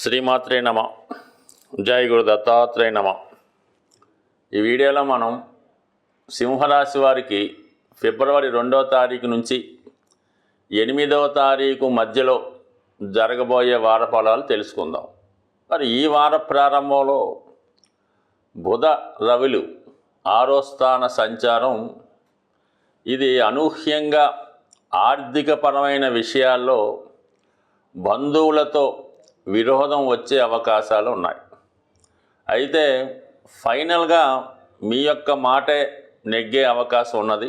శ్రీమాత్రే నమ. జై గురు దత్తాత్రేయ నమ. ఈ వీడియోలో మనం సింహరాశి వారికి ఫిబ్రవరి రెండవ తారీఖు నుంచి ఎనిమిదవ తారీఖు మధ్యలో జరగబోయే వార ఫలాలు తెలుసుకుందాం. మరి ఈ వార ప్రారంభంలో బుధ రవిలు ఆరో స్థాన సంచారం ఇది అనూహ్యంగా ఆర్థికపరమైన విషయాల్లో బంధువులతో విరోధం వచ్చే అవకాశాలు ఉన్నాయి. అయితే ఫైనల్గా మీ యొక్క మాటే నెగ్గే అవకాశం ఉన్నది.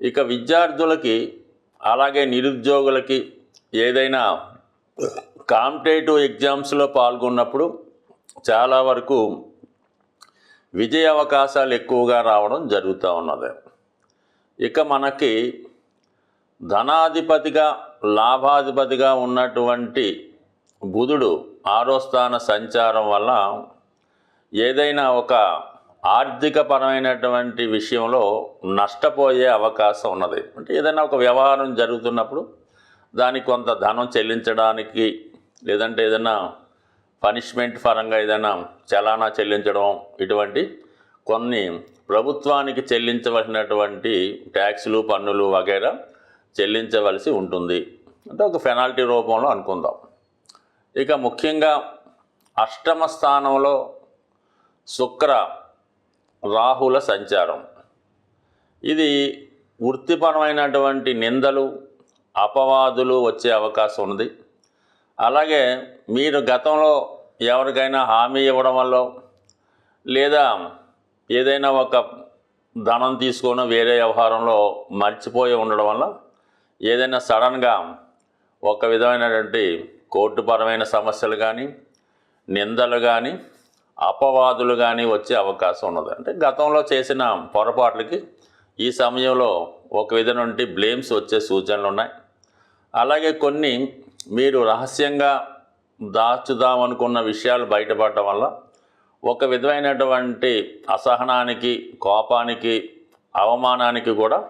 ఇక విద్యార్థులకి అలాగే నిరుద్యోగులకి ఏదైనా కాంపిటేటివ్ ఎగ్జామ్స్లో పాల్గొన్నప్పుడు చాలా వరకు విజయ అవకాశాలు ఎక్కువగా రావడం జరుగుతూ ఉన్నది. ఇక మనకి ధనాధిపతిగా లాభాధిపతిగా ఉన్నటువంటి బుధుడు ఆరో స్థాన సంచారం వల్ల ఏదైనా ఒక ఆర్థికపరమైనటువంటి విషయంలో నష్టపోయే అవకాశం ఉన్నది. అంటే ఏదైనా ఒక వ్యవహారం జరుగుతున్నప్పుడు దానికి కొంత ధనం చెల్లించడానికి లేదంటే ఏదైనా పనిష్మెంట్ పరంగా ఏదైనా చలానా చెల్లించడం ఇటువంటి కొన్ని ప్రభుత్వానికి చెల్లించవలసినటువంటి ట్యాక్సులు పన్నులు వగైరా చెల్లించవలసి ఉంటుంది. అంటే ఒక పెనాల్టీ రూపంలో అనుకుందాం. ఇక ముఖ్యంగా అష్టమ స్థానంలో శుక్ర రాహుల సంచారం. ఇది వృత్తిపరమైనటువంటి నిందలు అపవాదులు వచ్చే అవకాశం ఉంది అలాగే మీరు గతంలో ఎవరికైనా హామీ ఇవ్వడం వల్ల లేదా ఏదైనా ఒక ధనం తీసుకొని వేరే వ్యవహారంలో మర్చిపోయి ఉండడం వల్ల ఏదైనా సడన్గా ఒక విధమైనటువంటి కోర్టుపరమైన సమస్యలు కానీ నిందలు కానీ అపవాదులు కానీ వచ్చే అవకాశం ఉన్నది. అంటే గతంలో చేసిన పొరపాట్లకి ఈ సమయంలో ఒక విధమైనటువంటి బ్లేమ్స్ వచ్చే సూచనలు ఉన్నాయి. అలాగే కొన్ని మీరు రహస్యంగా దాచుదామనుకున్న విషయాలు బయటపడటం వల్ల ఒక విధమైనటువంటి అసహనానికి కోపానికి అవమానానికి కూడా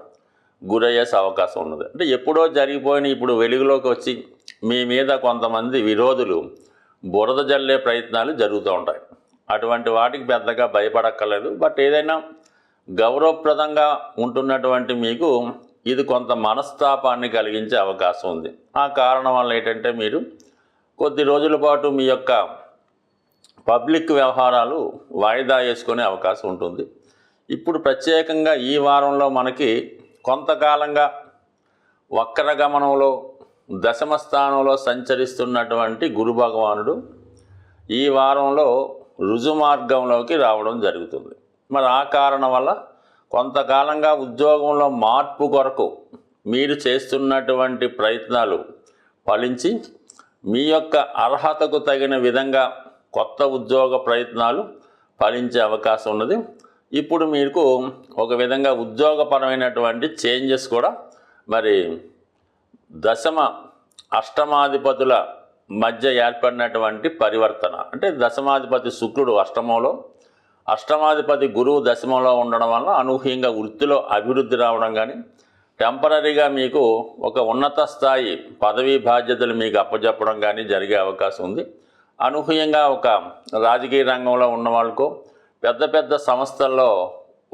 గురయ్యే అవకాశం ఉన్నది. అంటే ఎప్పుడో జరిగిపోయిన ఇప్పుడు వెలుగులోకి వచ్చి మీ మీద కొంతమంది విరోధులు బురద జల్లే ప్రయత్నాలు జరుగుతూ ఉంటాయి. అటువంటి వాటికి పెద్దగా భయపడక్కర్లేదు. బట్ ఏదైనా గౌరవప్రదంగా ఉంటున్నటువంటి మీకు ఇది కొంత మనస్తాపాన్ని కలిగించే అవకాశం ఉంది. ఆ కారణం వల్ల ఏంటంటే మీరు కొద్ది రోజుల పాటు మీ యొక్క పబ్లిక్ వ్యవహారాలు వాయిదా వేసుకునే అవకాశం ఉంటుంది. ఇప్పుడు ప్రత్యేకంగా ఈ వారంలో మనకి కొంతకాలంగా వక్రగమనంలో దశమ స్థానంలో సంచరిస్తున్నటువంటి గురు భగవానుడు ఈ వారంలో రుజుమార్గంలోకి రావడం జరుగుతుంది. మరి ఆ కారణం వల్ల కొంతకాలంగా ఉద్యోగంలో మార్పు కొరకు మీరు చేస్తున్నటువంటి ప్రయత్నాలు ఫలించి మీ యొక్క అర్హతకు తగిన విధంగా కొత్త ఉద్యోగ ప్రయత్నాలు ఫలించే అవకాశం ఉన్నది. ఇప్పుడు మీకు ఒక విధంగా ఉద్యోగపరమైనటువంటి చేంజెస్ కూడా మరి దశమ అష్టమాధిపతుల మధ్య ఏర్పడినటువంటి పరివర్తన. అంటే దశమాధిపతి శుక్రుడు అష్టమంలో అష్టమాధిపతి గురువు దశమంలో ఉండడం వల్ల అనూహ్యంగా వృత్తిలో అభివృద్ధి రావడం కానీ టెంపరీగా మీకు ఒక ఉన్నత స్థాయి పదవీ బాధ్యతలు మీకు అప్పచెప్పడం కానీ జరిగే అవకాశం ఉంది. అనూహ్యంగా ఒక రాజకీయ రంగంలో ఉన్న వాళ్ళకు పెద్ద పెద్ద సంస్థల్లో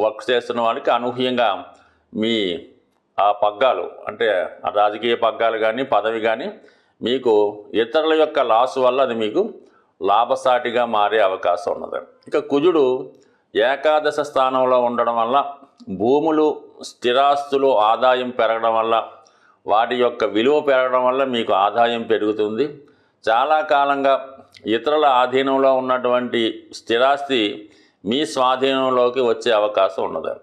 వర్క్ చేస్తున్న వాళ్ళకి అనూహ్యంగా మీ ఆ పగ్గాలు అంటే రాజకీయ పగ్గాలు కానీ పదవి కానీ మీకు ఇతరుల యొక్క లాస్ వల్ల అది మీకు లాభసాటిగా మారే అవకాశం ఉన్నది. ఇక కుజుడు ఏకాదశ స్థానంలో ఉండడం వల్ల భూములు స్థిరాస్తులు ఆదాయం పెరగడం వల్ల వాటి యొక్క విలువ పెరగడం వల్ల మీకు ఆదాయం పెరుగుతుంది. చాలా కాలంగా ఇతరుల ఆధీనంలో ఉన్నటువంటి స్థిరాస్తి మీ స్వాధీనంలోకి వచ్చే అవకాశం ఉన్నది.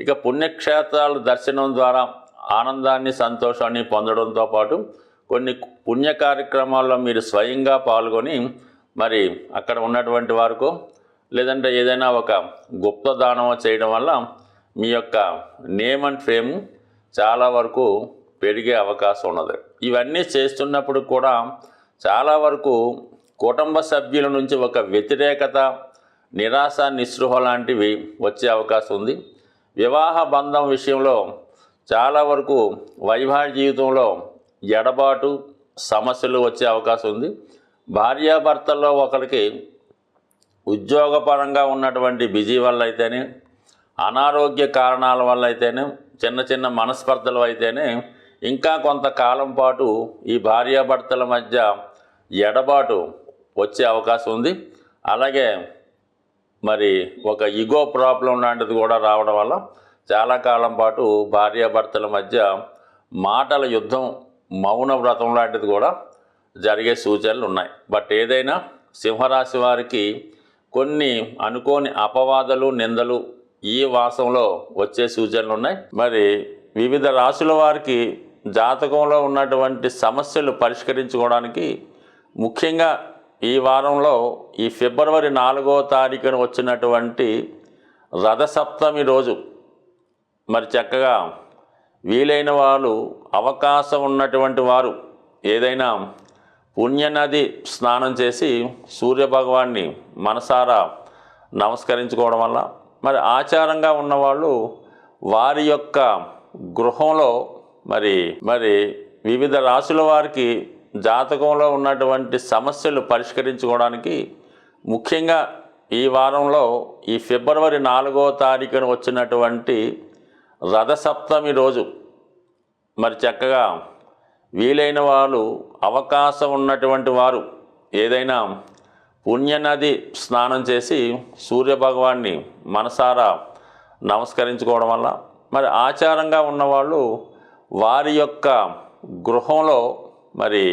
ఇక పుణ్యక్షేత్రాల దర్శనం ద్వారా ఆనందాన్ని సంతోషాన్ని పొందడంతో పాటు కొన్ని పుణ్య కార్యక్రమాల్లో మీరు స్వయంగా పాల్గొని మరి అక్కడ ఉన్నటువంటి వారికి లేదంటే ఏదైనా ఒక గుప్త దానం చేయడం వల్ల మీ యొక్క నేమ్ అండ్ ఫేమ్ చాలా వరకు పెరిగే అవకాశం ఉన్నది. ఇవన్నీ చేస్తున్నప్పుడు కూడా చాలా వరకు కుటుంబ సభ్యుల నుంచి ఒక వ్యతిరేకత నిరాశ నిస్పృహ లాంటివి వచ్చే అవకాశం ఉంది. వివాహ బంధం విషయంలో చాలా వరకు వైవాహిక జీవితంలో ఎడబాటు సమస్యలు వచ్చే అవకాశం ఉంది. భార్యాభర్తల్లో ఒకరికి ఉద్యోగపరంగా ఉన్నటువంటి బిజీ వల్ల అయితేనే అనారోగ్య కారణాల వల్ల అయితేనే చిన్న చిన్న మనస్పర్ధలు అయితేనే ఇంకా కొంతకాలం పాటు ఈ భార్యాభర్తల మధ్య ఎడబాటు వచ్చే అవకాశం ఉంది. అలాగే మరి ఒక ఇగో ప్రాబ్లం లాంటిది కూడా రావడం వల్ల చాలా కాలం పాటు భార్యాభర్తల మధ్య మాటల యుద్ధం మౌన వ్రతం లాంటిది కూడా జరిగే సూచనలు ఉన్నాయి. బట్ ఏదైనా సింహరాశి వారికి కొన్ని అనుకోని అపవాదాలు నిందలు ఈ వాసంలో వచ్చే సూచనలు ఉన్నాయి. మరి వివిధ రాశుల వారికి జాతకంలో ఉన్నటువంటి సమస్యలు పరిష్కరించుకోవడానికి ముఖ్యంగా ఈ వారంలో ఈ ఫిబ్రవరి నాలుగో తారీఖున వచ్చినటువంటి రథసప్తమి రోజు మరి చక్కగా వీలైన వాళ్ళు అవకాశం ఉన్నటువంటి వారు ఏదైనా పుణ్యనది స్నానం చేసి సూర్యభగవాన్ని మనసారా నమస్కరించుకోవడం వల్ల మరి ఆచారంగా ఉన్నవాళ్ళు వారి యొక్క గృహంలో మరి మరి వివిధ రాశుల వారికి జాతకంలో ఉన్నటువంటి సమస్యలు పరిష్కరించుకోవడానికి ముఖ్యంగా ఈ వారంలో ఈ ఫిబ్రవరి నాలుగో తారీఖున వచ్చినటువంటి రథసప్తమి రోజు మరి చక్కగా వీలైన వాళ్ళు అవకాశం ఉన్నటువంటి వారు ఏదైనా పుణ్యనది స్నానం చేసి సూర్యభగవాన్ని మనసారా నమస్కరించుకోవడం వల్ల మరి ఆచారంగా ఉన్నవాళ్ళు వారి యొక్క గృహంలో మరి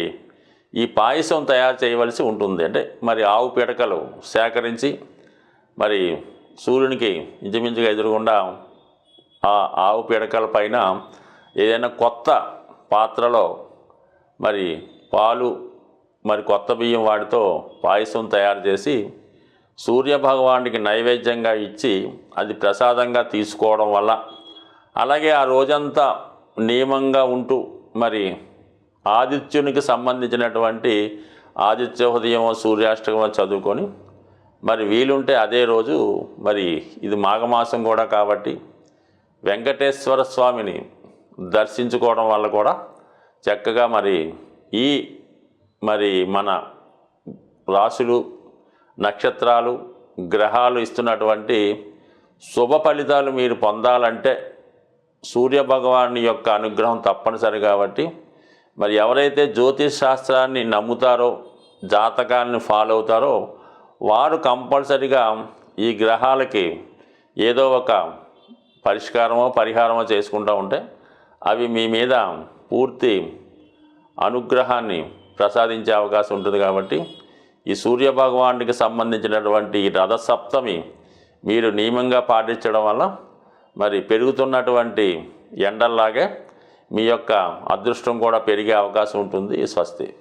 ఈ పాయసం తయారు చేయవలసి ఉంటుంది. అంటే మరి ఆవు పిడకలు సేకరించి మరి సూర్యునికి ఇంచుమించుగా ఎదురుగుండా ఆ ఆవు పిడకల పైన ఏదైనా కొత్త పాత్రలో మరి పాలు మరి కొత్త బియ్యం వాటితో పాయసం తయారు చేసి సూర్యభగవానికి నైవేద్యంగా ఇచ్చి అది ప్రసాదంగా తీసుకోవడం వల్ల అలాగే ఆ రోజంతా నియమంగా ఉంటూ మరి ఆదిత్యునికి సంబంధించినటువంటి ఆదిత్య హృదయం సూర్యాష్టకం చదువుకొని మరి వీలుంటే అదే రోజు మరి ఇది మాఘమాసం కూడా కాబట్టి వెంకటేశ్వర స్వామిని దర్శించుకోవడం వల్ల కూడా చక్కగా మరి ఈ మరి మన రాశులు నక్షత్రాలు గ్రహాలు ఇస్తున్నటువంటి శుభ ఫలితాలు మీరు పొందాలంటే సూర్యభగవాని యొక్క అనుగ్రహం తప్పనిసరి కాబట్టి మరి ఎవరైతే జ్యోతిష్ శాస్త్రాన్ని నమ్ముతారో జాతకాన్ని ఫాలో అవుతారో వారు కంపల్సరిగా ఈ గ్రహాలకి ఏదో ఒక పరిష్కారమో పరిహారమో చేసుకుంటూ ఉంటే అవి మీ మీద పూర్తి అనుగ్రహాన్ని ప్రసాదించే అవకాశం ఉంటుంది కాబట్టి ఈ సూర్య భగవానుడికి సంబంధించినటువంటి ఈ రథసప్తమి మీరు నియమంగా పాటించడం వల్ల మరి పెరుగుతున్నటువంటి ఎండల్లాగే మీ యొక్క అదృష్టం కూడా పెరిగే అవకాశం ఉంటుంది. స్వస్తి.